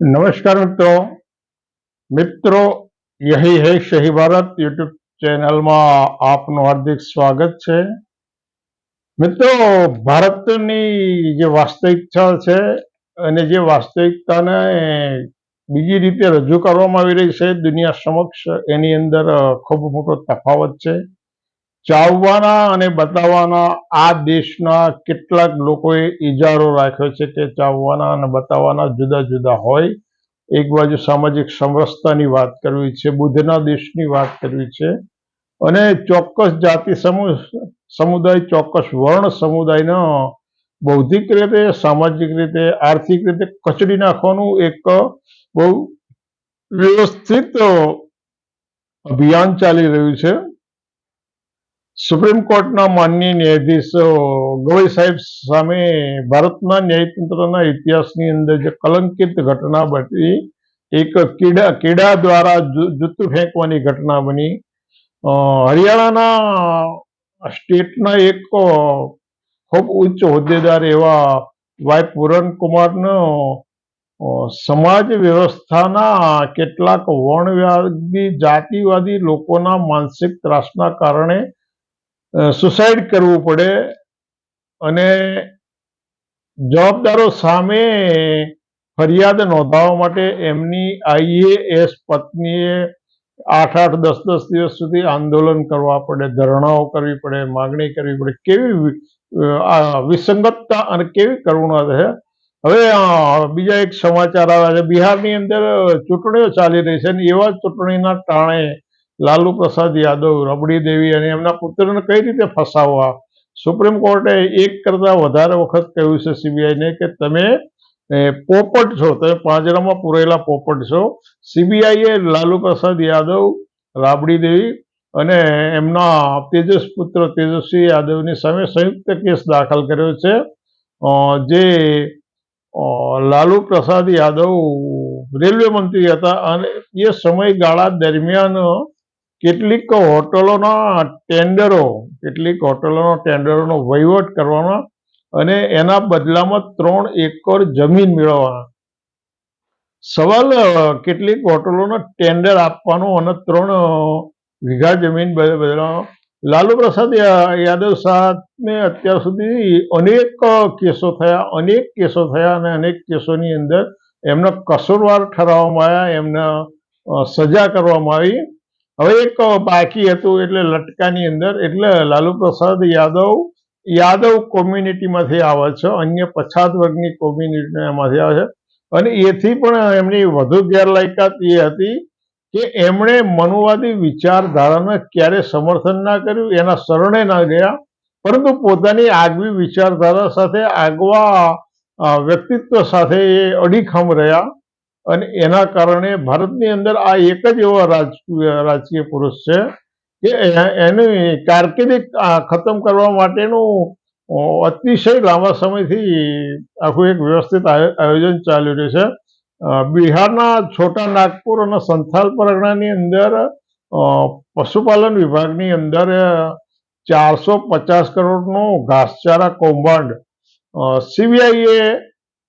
નમસ્કાર મિત્રો. મિત્રો, યહી હૈ શહી ભારત યુટ્યુબ ચેનલમાં આપનું હાર્દિક સ્વાગત છે. મિત્રો, ભારતની જે વાસ્તવિકતા છે અને જે વાસ્તવિકતાને બીજી રીતે રજૂ કરવામાં આવી રહી છે, દુનિયા સમક્ષ એની અંદર ખૂબ મોટો તફાવત છે. ચાવવાના અને બતાવવાના આ દેશના કેટલાક લોકોએ ઇજારો રાખ્યો છે કે ચાવવાના અને બતાવવાના જુદા જુદા હોય. એક બાજુ સામાજિક સમરસતાની વાત કરવી છે, બુદ્ધના દેશની વાત કરવી છે. અને ચોક્કસ જાતિ સમુદાય, ચોક્કસ વર્ણ સમુદાયનો બૌદ્ધિક રીતે, સામાજિક રીતે, આર્થિક રીતે કચડી નાખવાનું એક બહુ વ્યવસ્થિત અભિયાન ચાલી રહ્યું છે. સુપ્રીમ કોર્ટના માનનીય ન્યાયાધીશ ગવઈ સાહેબ સામે ભારતના ન્યાયતંત્રના ઇતિહાસની અંદર જે કલંકિત ઘટના બની, એક કીડા કીડા દ્વારા જૂતું ફેંકવાની ઘટના બની. હરિયાણાના સ્ટેટના એક ખૂબ ઉચ્ચ હોદ્દેદાર એવા વાય પૂરણકુમારનો સમાજ વ્યવસ્થાના કેટલાક વર્ણવાદી જાતિવાદી લોકોના માનસિક ત્રાસના કારણે સુસાઇડ કરવું પડે અને જવાબદારો સામે ફરિયાદ નોંધાવવા માટે એમની આઈએએસ પત્નીએ આઠ આઠ દસ દસ દિવસ સુધી આંદોલન કરવા પડે, ધરણાઓ કરવી પડે, માગણી કરવી પડે. કેવી વિસંગતતા અને કેવી કરુણા છે હવે બીજા એક સમાચાર આવ્યા છે. બિહારની અંદર ચૂંટણીઓ ચાલી રહી છે અને એવા ચૂંટણીના ટાણે લાલુ પ્રસાદ યાદવ રબડી દેવી અને એમના પુત્રને કઈ રીતે ફસાવવા? સુપ્રીમ કોર્ટે એક કરતા વધારે વખત કહ્યું છે સીબીઆઈને કે તમે પોપટ છો, તમે પાંજરામાં પૂરેલા પોપટ છો. સીબીઆઈએ લાલુ પ્રસાદ યાદવ, રાબડી દેવી અને એમના તેજસ પુત્ર તેજસ્વી યાદવની સામે સંયુક્ત કેસ દાખલ કર્યો છે. જે લાલુ પ્રસાદ યાદવ રેલવે મંત્રી હતા અને એ સમયગાળા દરમિયાન કેટલીક હોટલોના ટેન્ડરો, કેટલીક હોટલોના ટેન્ડરોનો વહીવટ કરવાનો અને એના બદલામાં ત્રણ એકર જમીન મેળવવાના સવાલ કેટલીક હોટલોનો ટેન્ડર આપવાનો અને ત્રણ વીઘા જમીન બદ- બદલવાનો લાલુ પ્રસાદ યાદવ સાહેબને અત્યાર સુધી અનેક કેસો થયા, અનેક કેસો થયા અને અનેક કેસોની અંદર એમને કસૂરવાર ઠરાવવામાં આવ્યા, એમને સજા કરવામાં આવી. હવે એક બાકી હતું એટલે લટકાની અંદર, એટલે લાલુ પ્રસાદ યાદવ યાદવ કોમ્યુનિટીમાંથી આવે છે, અન્ય પછાત વર્ગની કોમ્યુનિટીમાંથી આવે છે. અને એથી પણ એમની વધુ ગેરલાયકાત એ હતી કે એમણે મનુવાદી વિચારધારાને ક્યારે સમર્થન ના કર્યું, એના શરણે ના ગયા, પરંતુ પોતાની આગવી વિચારધારા સાથે, આગવા વ્યક્તિત્વ સાથે એ અડીખમ રહ્યા. અને એના કારણે ભારતની અંદર આ એક જ એવો રાજકીય રાજકીય પુરુષ છે કે એની કારકિર્દી ખતમ કરવા માટેનું અતિશય લાંબા સમયથી આખું એક વ્યવસ્થિત આયો- આયોજન ચાલી રહ્યું છે. બિહારના છોટા નાગપુર અને સંથાલ પરગણાની અંદર પશુપાલન વિભાગની અંદર ચારસો પચાસ કરોડનું ઘાસચારા કૌભાંડ સીબીઆઈએ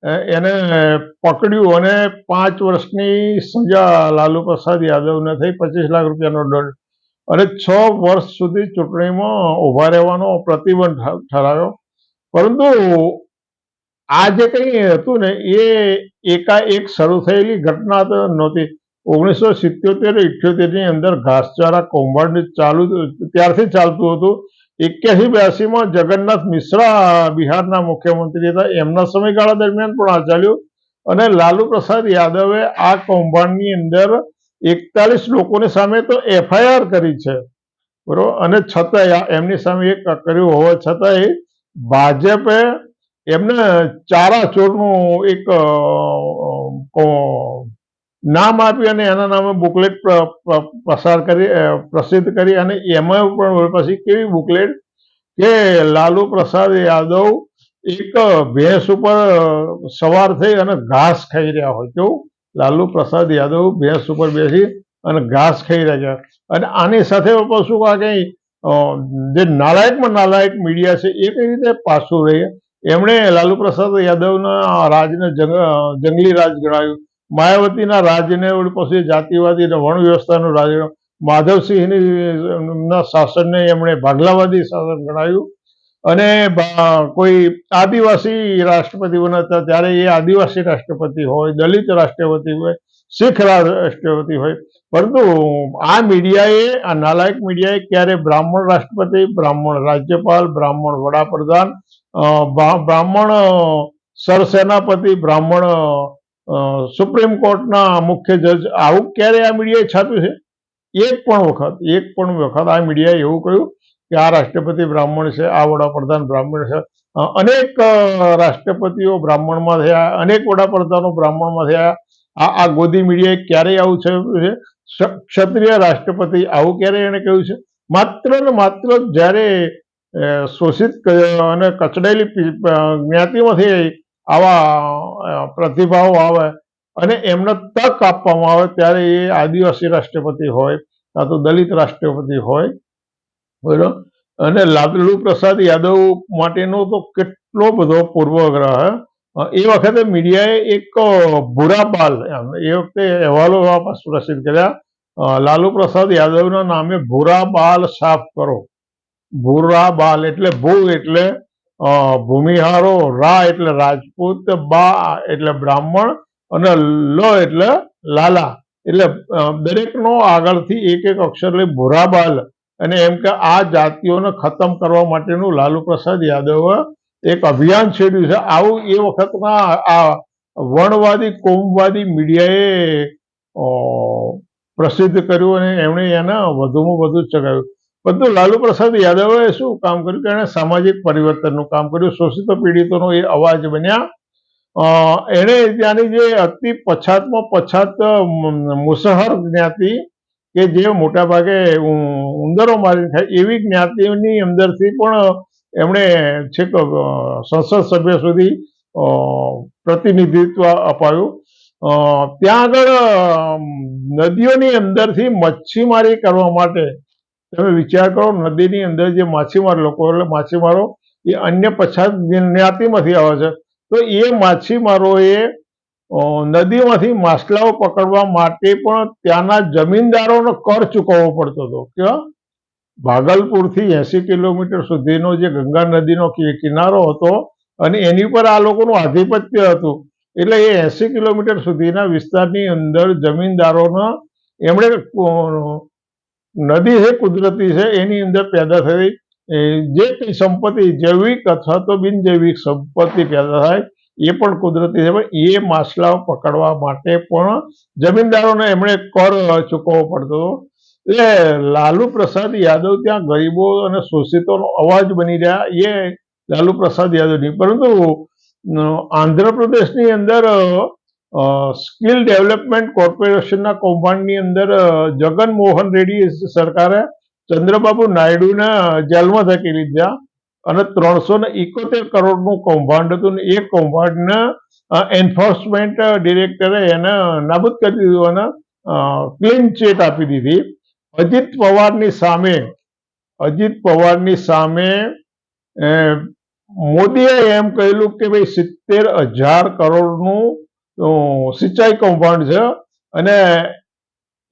એને પકડ્યું અને પાંચ વર્ષની સજા લાલુ પ્રસાદ યાદવને થઈ, પચીસ લાખ રૂપિયાનો દંડ. અને છ વર્ષ સુધી ચૂંટણીમાં ઊભા રહેવાનો પ્રતિબંધ ઠરાવ્યો. પરંતુ આ જે કંઈ હતું ને, એ એકાએક શરૂ થયેલી ઘટના તો નહોતી. ઓગણીસો સિત્યોતેર ઇઠ્યોતેરની અંદર ઘાસચારા કૌભાંડ ચાલુ, ત્યારથી ચાલતું હતું. એક્યાસી બ્યાસીમાં જગન્નાથ મિશ્રા બિહારના મુખ્યમંત્રી હતા. એમના સમયગાળા દરમિયાન પણ આ ચાલ્યું અને લાલુ પ્રસાદ યાદવે આ કૌભાંડની અંદર એકતાલીસ લોકોની સામે તો એફઆઈઆર કરી છે. બરોબર? અને છતાંય એમની સામે એક કર્યું હોવા છતાંય ભાજપે એમને ચારા ચોરનું એક નામ આપ્યું અને એના નામે બુકલેટ પ્ર- કરી પ્રસિદ્ધ કરી અને એમાં પણ પછી કેવી બુકલેટ કે લાલુ પ્રસાદ યાદવ એક ભેંસ ઉપર સવાર થઈ અને ઘાસ ખાઈ રહ્યા હોય. કેવું? લાલુ પ્રસાદ યાદવ ભેંસ ઉપર બેસી અને ઘાસ ખાઈ રહ્યા અને આની સાથે પાછું આ કઈ જે નાલાયકમાં નાલાયક મીડિયા છે, એ કઈ રીતે પાછું રહે? એમણે લાલુ પ્રસાદ યાદવના રાજને જંગ- જંગલી રાજ ગણાવ્યું. માયાવતીના રાજને પછી જાતિવાદી અને વણ વ્યવસ્થાનું રાજ માધવસિંહની શાસનને એમણે ભાગલાવાદી શાસન ગણાવ્યું. અને કોઈ આદિવાસી રાષ્ટ્રપતિ બનતા ત્યારે એ આદિવાસી રાષ્ટ્રપતિ હોય, દલિત રાષ્ટ્રપતિ હોય, શીખ રાષ્ટ્રપતિ હોય. પરંતુ આ મીડિયાએ, આ નાલાયક મીડિયાએ ક્યારે બ્રાહ્મણ રાષ્ટ્રપતિ, બ્રાહ્મણ રાજ્યપાલ, બ્રાહ્મણ વડાપ્રધાન બ્રાહ્મણ સરસેનાપતિ, બ્રાહ્મણ સુપ્રીમ કોર્ટના મુખ્ય જજ આવું ક્યારે આ મીડિયાએ છાપ્યું છે? એક પણ વખત, એક પણ વખત આ મીડિયાએ એવું કહ્યું કે આ રાષ્ટ્રપતિ બ્રાહ્મણ છે, આ વડાપ્રધાન બ્રાહ્મણ છે. અનેક રાષ્ટ્રપતિઓ બ્રાહ્મણમાં થયા, અનેક વડાપ્રધાનો બ્રાહ્મણમાં થયા. આ આ ગોદી મીડિયાએ ક્યારેય આવું છે? ક્ષત્રિય રાષ્ટ્રપતિ આવું ક્યારે એને કહ્યું છે? માત્ર ને માત્ર જ્યારે શોષિત અને કચડાયેલી જ્ઞાતિમાંથી આવા પ્રતિભાઓ આવે અને એમને તક આપવામાં આવે ત્યારે એ આદિવાસી રાષ્ટ્રપતિ હોય, કાં તો દલિત રાષ્ટ્રપતિ હોય, બરોબર? અને લાલુ પ્રસાદ યાદવ માટેનો તો કેટલો બધો પૂર્વગ્રહ એ વખતે મીડિયાએ એક ભૂરા બાલ એ વખતે અહેવાલો પ્રસિદ્ધ કર્યા લાલુ પ્રસાદ યાદવના નામે ભૂરા બાલ સાફ કરો. ભૂરા બાલ એટલે ભૂ એટલે ભૂમિહારો રા એટલે રાજપૂત, બા એટલે બ્રાહ્મણ અને લ એટલે લાલા. એટલે દરેકનો આગળથી એક એક અક્ષર લઈ ભૂરાબાલ. અને એમ કે આ જાતિઓને ખતમ કરવા માટેનું લાલુ પ્રસાદ યાદવે એક અભિયાન છેડ્યું છે. આવું એ વખતના આ વર્ણવાદી કોમવાદી મીડિયાએ પ્રસિદ્ધ કર્યું અને એમણે એને વધુમાં વધુ ચગાવ્યું. પરંતુ લાલુ પ્રસાદ યાદવે શું કામ કર્યું કે એણે સામાજિક પરિવર્તનનું કામ કર્યું. શોષિત પીડિતોનો એ અવાજ બન્યા. એણે ત્યાંની જે અતિ પછાતમાં પછાત મુસહર જ્ઞાતિ કે જે મોટાભાગે ઉંદરો મારી થાય એવી જ્ઞાતિની અંદરથી પણ એમણે છેક સંસદ સભ્ય સુધી પ્રતિનિધિત્વ અપાયું. ત્યાં આગળ નદીઓની અંદરથી મચ્છીમારી કરવા માટે તમે વિચાર કરો, નદીની અંદર જે માછીમાર, લોકો એટલે માછીમારો, એ અન્ય પછાત જ્ઞાતિમાંથી આવે છે. તો એ માછીમારોએ નદીમાંથી માછલાઓ પકડવા માટે પણ ત્યાંના જમીનદારોનો કર ચૂકવવો પડતો હતો. કે ભાગલપુરથી એસી કિલોમીટર સુધીનો જે ગંગા નદીનો કિનારો હતો અને એની પર આ લોકોનું આધિપત્ય હતું. એટલે એ એસી કિલોમીટર સુધીના વિસ્તારની અંદર જમીનદારોના એમણે નદી છે, કુદરતી છે, એની અંદર પેદા થવી જે કંઈ સંપત્તિ, જૈવિક અથવા તો બિનજૈવિક સંપત્તિ પેદા થાય, એ પણ કુદરતી છે. પણ એ માછલાઓ પકડવા માટે પણ જમીનદારોને એમણે કર ચૂકવવો પડતો હતો. એટલે લાલુ પ્રસાદ યાદવ ત્યાં ગરીબો અને શોષિતોનો અવાજ બની રહ્યા. એ લાલુ પ્રસાદ યાદવ નહીં પરંતુ આંધ્રપ્રદેશની અંદર સ્કિલ ડેવલપમેન્ટ કોર્પોરેશનના કૌભાંડની અંદર જગન મોહન રેડ્ડી સરકારે ચંદ્રબાબુ નાયડુને જેલમાં ધકી લીધા અને ત્રણસો ને ઇકોતેર કરોડનું કૌભાંડ હતું ને એ કૌભાંડને એન્ફોર્સમેન્ટ ડિરેક્ટરે એને નાબૂદ કરી દીધું અને ક્લીન ચેક આપી દીધી. અજીત પવારની સામે, અજીત પવારની સામે મોદીએ એમ કહેલું કે ભાઈ સિત્તેર હજાર કરોડનું સિંચાઈ કૌભાંડ છે અને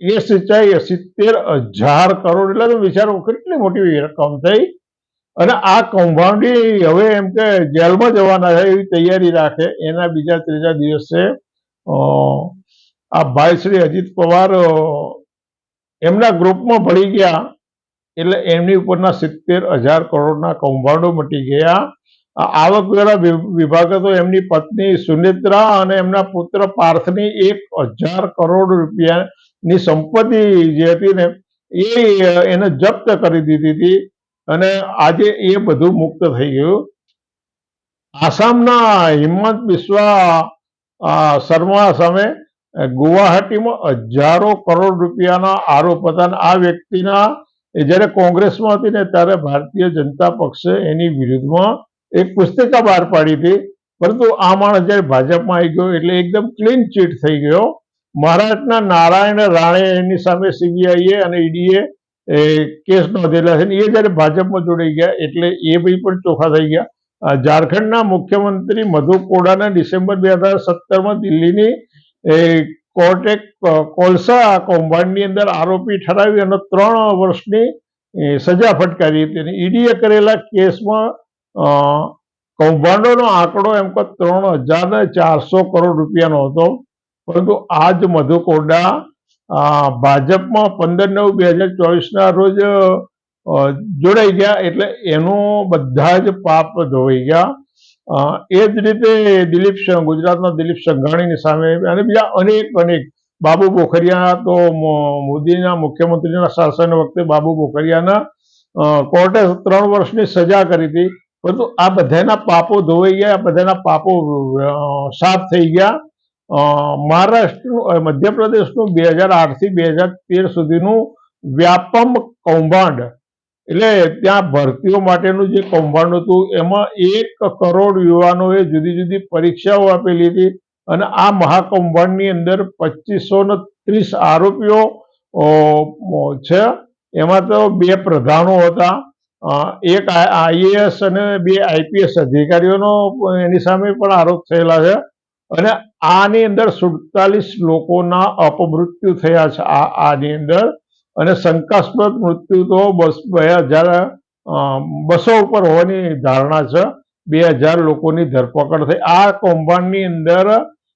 એ સિંચાઈ સિત્તેર હજાર કરોડ, એટલે તમે વિચારો કેટલી મોટી રકમ થઈ. અને આ કૌભાંડી હવે એમ કે જેલમાં જવાના છે, એવી તૈયારી રાખે. એના બીજા ત્રીજા દિવસે આ ભાઈ શ્રી અજીત પવાર એમના ગ્રુપમાં ભળી ગયા. એટલે એમની ઉપરના સિત્તેર હજાર કરોડના કૌભાંડો મટી ગયા. આવકવેરા વિભાગે તો એમની પત્ની સુનેત્રા અને એમના પુત્ર પાર્થની એક હજાર કરોડ રૂપિયાની સંપત્તિ જે હતી ને એને જપ્ત કરી દીધી હતી અને આજે એ બધું મુક્ત થઈ ગયું. આસામના હિંમત બિસ્વા શર્મા સામે ગુવાહાટીમાં હજારો કરોડ રૂપિયાના આરોપ હતા આ વ્યક્તિના જ્યારે કોંગ્રેસમાં હતી ને ત્યારે ભારતીય જનતા પક્ષે એની વિરુદ્ધમાં એક પુસ્તિકા બહાર પાડી હતી. પરંતુ આ માણસ જ્યારે ભાજપમાં આવી ગયો એટલે એકદમ ક્લીન ચીટ થઈ ગયો. મહારાષ્ટ્રના નારાયણ રાણે એની સામે સીબીઆઈએ અને ઈડીએ કેસ નોંધેલા છે એ જ્યારે ભાજપમાં જોડાઈ ગયા એટલે એ ભાઈ પણ ચોખા થઈ ગયા. ઝારખંડના મુખ્યમંત્રી મધુ કોડાને ડિસેમ્બર બે હજાર સત્તરમાં દિલ્હીની એ કોર્ટે કોલસા કૌભાંડની અંદર આરોપી ઠરાવી અને ત્રણ વર્ષની એ, સજા ફટકારી હતી અને ઈડીએ કરેલા કેસમાં કૌભાંડોનો આંકડો એમ કે ત્રણ હજાર ને ચારસો કરોડ રૂપિયાનો હતો. પરંતુ આજ મધુકોડા ભાજપમાં પંદર નવ બે હજાર ચોવીસના રોજ જોડાઈ ગયા એટલે એનું બધા જ પાપ ધોવાઈ ગયા. એ જ રીતે દિલીપ ગુજરાતના દિલીપ સંઘાણીની સામે અને બીજા અનેક અનેક. બાબુ બોખરિયા તો મોદીના મુખ્યમંત્રીના શાસન વખતે બાબુ બોખરિયાના કોર્ટે ત્રણ વર્ષની સજા કરી હતી. પરંતુ આ બધાના પાપો ધોવાઈ ગયા, આ બધાના પાપો સાફ થઈ ગયા. મહારાષ્ટ્રનું મધ્યપ્રદેશનું બે હજાર આઠથી બે હજાર તેર સુધીનું વ્યાપમ કૌભાંડ. એટલે ત્યાં ભરતીઓ માટેનું જે કૌભાંડ હતું, એમાં એક કરોડ યુવાનોએ જુદી જુદી પરીક્ષાઓ આપેલી હતી અને આ મહાકૌભાંડની અંદર પચીસો ને ત્રીસ આરોપીઓ છે. એમાં તો બે પ્રધાનો હતા. એક આઈએએસ અને બે આઈપીએસ અધિકારીઓનો એની સામે પણ આરોપ થયેલા છે. અને આની અંદર સુડતાલીસ લોકોના અપમૃત્યુ થયા છે આ, આની અંદર. અને શંકાસ્પદ મૃત્યુ તો બસ, બે હજાર બસો ઉપર હોવાની ધારણા છે. બે હજાર લોકોની ધરપકડ થઈ. આ કૌભાંડની અંદર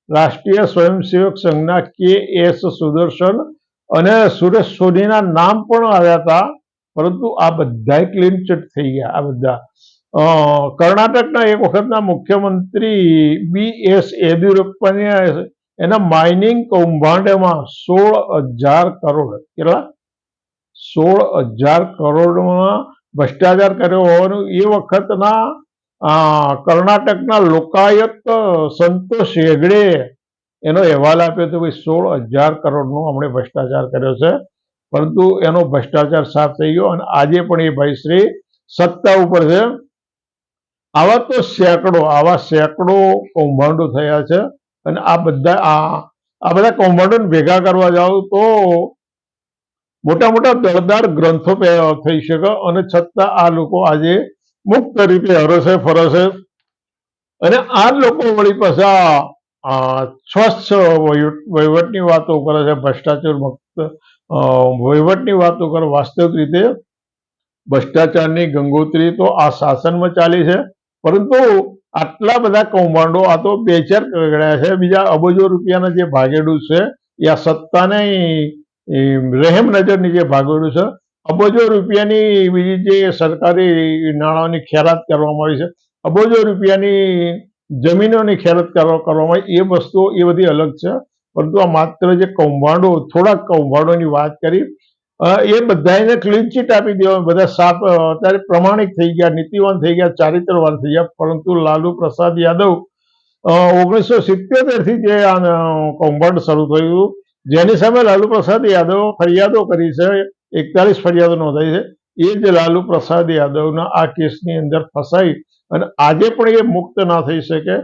રાષ્ટ્રીય સ્વયંસેવક સંઘના કે એસ સુદર્શન અને સુરેશ સોનીના નામ પણ આવ્યા હતા. પરંતુ આ બધા ક્લીન ચિટ થઈ ગયા, આ બધા. કર્ણાટકના એક વખતના મુખ્યમંત્રી બી એસ યેદુરપ્પાને એના માઇનિંગ કૌભાંડમાં સોળ હજાર કરોડ, કેટલા? સોળ હજાર કરોડમાં ભ્રષ્ટાચાર કર્યો હોવાનું એ વખતના કર્ણાટકના લોકાયત સંતોષ હેગડે એનો અહેવાલ આપ્યો હતો ભાઈ સોળ હજાર કરોડનો હમણે ભ્રષ્ટાચાર કર્યો છે. પરંતુ એનો ભ્રષ્ટાચાર સાફ થઈ ગયો અને આજે પણ એ ભાઈશ્રી સત્તા ઉપર છે. આવા તો સેંકડો, આવા સેંકડો કૌભાંડો થયા છે અને આ બધા, આ આ બધા કૌભાંડોને ભેગા કરવા જાઓ તો મોટા મોટા દળદાર ગ્રંથો થઈ શકે અને છતાં આ લોકો આજે મુક્ત રીતે હરસે ફરસે અને આ લોકો વળી પાછા સ્વચ્છ વહીવટ- વહીવટની વાતો કરે છે, ભ્રષ્ટાચાર મુક્ત વહીવટની વાતો કરો. વાસ્તવિક રીતે ભ્રષ્ટાચારની ગંગોત્રી તો આ શાસનમાં ચાલી છે, પરંતુ આટલા બધા કૌભાંડો આ તો બે ચાર ગણ્યા છે. બીજા અબજો રૂપિયાના જે ભાગેડું છે, એ આ સત્તાને રહેમ નજર નીચે ભાગેડું છે, અબજો રૂપિયાની બીજી જે સરકારી નાણાંની ખેરાત કરવામાં આવી છે, અબજો રૂપિયાની જમીનોની ખેરાત કરવામાં આવી, એ વસ્તુઓ એ બધી અલગ છે. પરંતુ આ માત્ર જે કૌભાંડો, થોડાક કૌભાંડોની વાત કરી એ બધાને ક્લીન ચીટ આપી દેવા, બધા સાફ અત્યારે પ્રમાણિક થઈ ગયા, નીતિવાન થઈ ગયા, ચારિત્રવાન થઈ ગયા, પરંતુ લાલુ પ્રસાદ યાદવ ઓગણીસો સિત્યોતેરથી જે આ કૌભાંડ શરૂ થયું જેની સામે લાલુ પ્રસાદ યાદવ ફરિયાદો કરી છે, એકતાલીસ ફરિયાદો નોંધાઈ છે, એ જ લાલુ પ્રસાદ યાદવના આ કેસની અંદર ફસાઈ અને આજે પણ એ મુક્ત ના થઈ શકે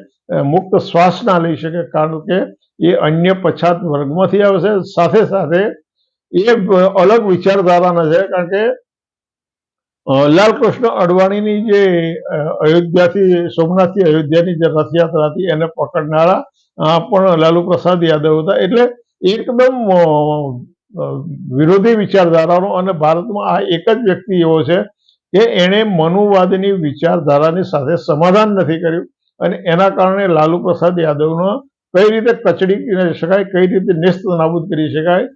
મુક્ત શ્વાસ ના લઈ શકે, કારણ કે એ અન્ય પછાત વર્ગમાંથી આવે છે સાથે સાથે એ અલગ વિચારધારાના છે. કારણ કે લાલકૃષ્ણ અડવાણીની જે અયોધ્યાથી, સોમનાથથી અયોધ્યાની જે રથયાત્રા હતી, એને પકડનારા પણ લાલુ પ્રસાદ યાદવ હતા. એટલે એકદમ વિરોધી વિચારધારાનો અને ભારતમાં આ એક જ વ્યક્તિ એવો છે કે એણે મનુવાદની વિચારધારાની સાથે સમાધાન નથી કર્યું. અને એના કારણે લાલુ પ્રસાદ યાદવનો કઈ રીતે કચડી શકાય, કઈ રીતે નેસ્ત નાબૂદ કરી શકાય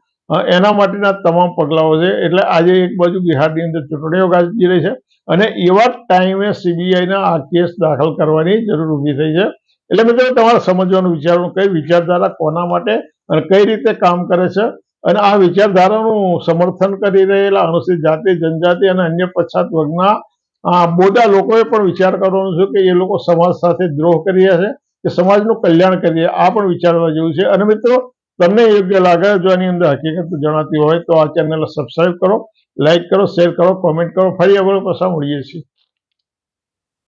એના માટેના તમામ પગલાઓ છે. એટલે આજે એક બાજુ બિહારની અંદર ચૂંટણીઓ ગાજી રહી છે અને એવા ટાઈમે સીબીઆઈના આ કેસ દાખલ કરવાની જરૂર ઊભી થઈ છે. એટલે મિત્રો, તમારે સમજવાનું વિચારવાનું કઈ વિચારધારા કોના માટે અને કઈ રીતે કામ કરે છે અને આ વિચારધારાનું સમર્થન કરી રહેલા અનુસૂચિત જાતિ, જનજાતિ અને અન્ય પછાત વર્ગના આ બોધા લોકોએ પણ વિચાર કરવાનો છે કે એ લોકો સમાજ સાથે દ્રોહ કરી રહ્યા છે. કે સમાજનું કલ્યાણ કરીએ, આ પણ વિચારવા જેવું છે. અને મિત્રો, તમને યોગ્ય લાગે જો આની અંદર હકીકત જણાતી હોય, તો આ ચેનલ સબસ્ક્રાઇબ કરો લાઈક કરો શેર કરો કોમેન્ટ કરો, ફરી આગળ પાછા મળીએ છીએ.